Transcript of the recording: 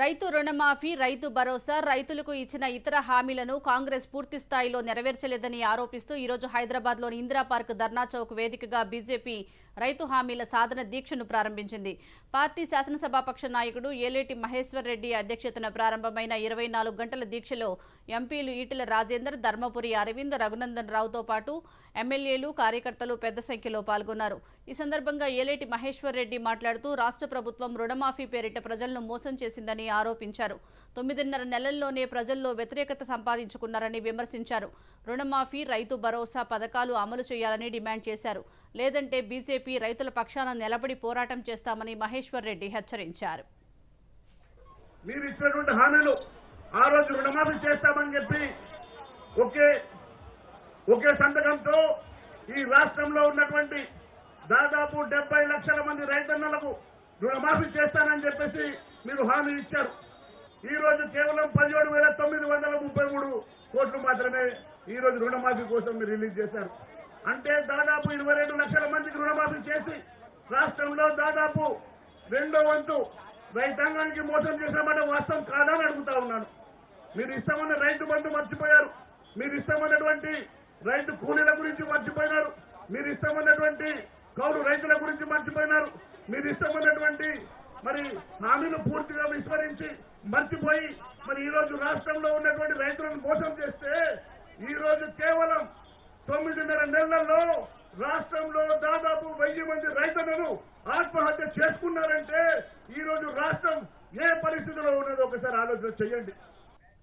రైతు రుణమాఫీ రైతు భరోసా రైతులకు ఇచ్చిన ఇతర హామీలను కాంగ్రెస్ పూర్తి స్థాయిలో నెరవేర్చలేదని ఆరోపిస్తూ ఈరోజు హైదరాబాద్లోని ఇందిరా పార్క్ ధర్నా చౌక్ వేదికగా బీజేపీ రైతు హామీల సాధన దీక్షను ప్రారంభించింది. పార్టీ శాసనసభాపక్ష నాయకుడు ఏలేటి మహేశ్వర్ రెడ్డి అధ్యక్షతన ప్రారంభమైన ఇరవై నాలుగు గంటల దీక్షలో ఎంపీలు ఈటెల రాజేందర్ ధర్మపురి అరవింద్ రఘునందన్ రావుతో పాటు ఎమ్మెల్యేలు కార్యకర్తలు పెద్ద సంఖ్యలో పాల్గొన్నారు. ఈ సందర్భంగా ఏలేటి మహేశ్వర్ రెడ్డి మాట్లాడుతూ రాష్ట్ర ప్రభుత్వం రుణమాఫీ పేరిట ప్రజలను మోసం చేసిందని చేశారని ఆరోపించారు. తొమ్మిదిన్నర నెలల్లోనే ప్రజల్లో వ్యతిరేకత సంపాదించుకున్నారని విమర్శించారు. రుణమాఫీ రైతు భరోసా పథకాలు అమలు చేయాలని డిమాండ్ చేశారు. లేదంటే బీజేపీ రైతుల పక్షాన నిలబడి పోరాటం చేస్తామని మహేశ్వర్ రెడ్డి హెచ్చరించారు. మీరు ఇచ్చినటువంటి హామీలు ఆ రోజు రుణమాఫీ చేస్తామని చెప్పి ఒకే ఒకే సంతకంతో ఈ రాష్ట్రంలో ఉన్నటువంటి దాదాపు డెబ్బై లక్షల మంది రైతన్నలకు రుణమాఫీ చేస్తానని చెప్పేసి మీరు హామీ ఇచ్చారు. ఈ రోజు కేవలం పదిహేడు వేల తొమ్మిది వందల ముప్పై మూడు కోట్లు మాత్రమే ఈ రోజు రుణమాఫీ కోసం మీరు రిలీజ్ చేశారు. అంటే దాదాపు ఇరవై రెండు లక్షల మందికి రుణమాఫీ చేసి రాష్ట్రంలో దాదాపు రెండో వంతు రైతాంగానికి మోసం చేశామంటే వాస్తవం కాదని అడుగుతా ఉన్నాను. మీరు ఇస్తామన్న రైతు బంధు మర్చిపోయారు. మీరు ఇస్తామన్నటువంటి రైతు కూలీల గురించి మర్చిపోయినారు. మీరు ఇస్తామన్నటువంటి కౌలు రైతుల గురించి మర్చిపోయినారు. మీరు ఇష్టమైనటువంటి మరి హామీలు పూర్తిగా విస్మరించి మర్చిపోయి మరి ఈ రోజు రాష్ట్రంలో ఉన్నటువంటి రైతులను మోసం చేస్తే ఈ రోజు కేవలం తొమ్మిదిన్నర నెలల్లో రాష్ట్రంలో దాదాపు వెయ్యి మంది రైతులను ఆత్మహత్య చేసుకున్నారంటే ఈ రోజు రాష్ట్రం ఏ పరిస్థితిలో ఉన్నదో ఒకసారి ఆలోచన చేయండి.